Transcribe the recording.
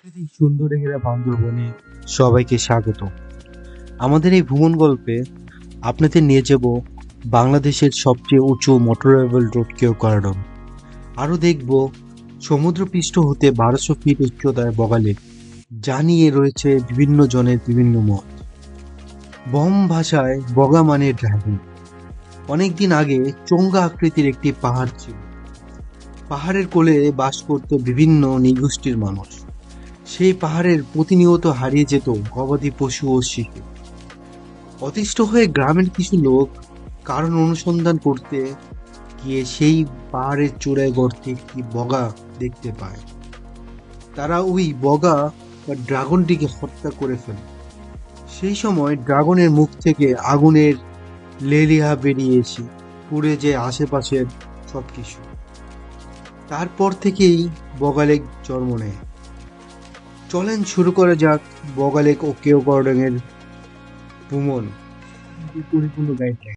প্রাকৃতিক সুন্দরে ঘেরা বান্দরবনে সবাইকে স্বাগত। আমাদের এই ভ্রমণ গল্পে আপনাদের নিয়ে যাব বাংলাদেশের সবচেয়ে উঁচু মোটরেবল রোড কেও করিডোর আরও দেখব সমুদ্রপৃষ্ঠ হতে বারোশো ফিট উচ্চতায় বগালে যা নিয়ে রয়েছে বিভিন্ন জনের বিভিন্ন মত। বম ভাষায় বগা মানে ড্রাগন অনেকদিন আগে চোঙ্গা আকৃতির একটি পাহাড় ছিল। পাহাড়ের কোলে বাস করত বিভিন্ন নিগোষ্ঠীর মানুষ। সেই পাহাড়ের প্রতিনিয়ত হারিয়ে যেত গবাদি পশু ও শিশু। অতিষ্ঠ হয়ে গ্রামের কিছু লোক কারণ অনুসন্ধান করতে গিয়ে সেই পাহাড়ের চূড়ায় গর্তে একটি বগা দেখতে পায়। তারা ওই বগা বা ড্রাগনটিকে হত্যা করে ফেলে। সেই সময় ড্রাগনের মুখ থেকে আগুনের লেলিহা বেরিয়ে এসে পুড়ে যে আশেপাশের সব কিছু তারপর থেকেই বগালেক জন্ম নেয়। চলেন শুরু করে যাক বগালেক ও কেও এর ভ্রমণ। পরিপূর্ণ গাইডলাইন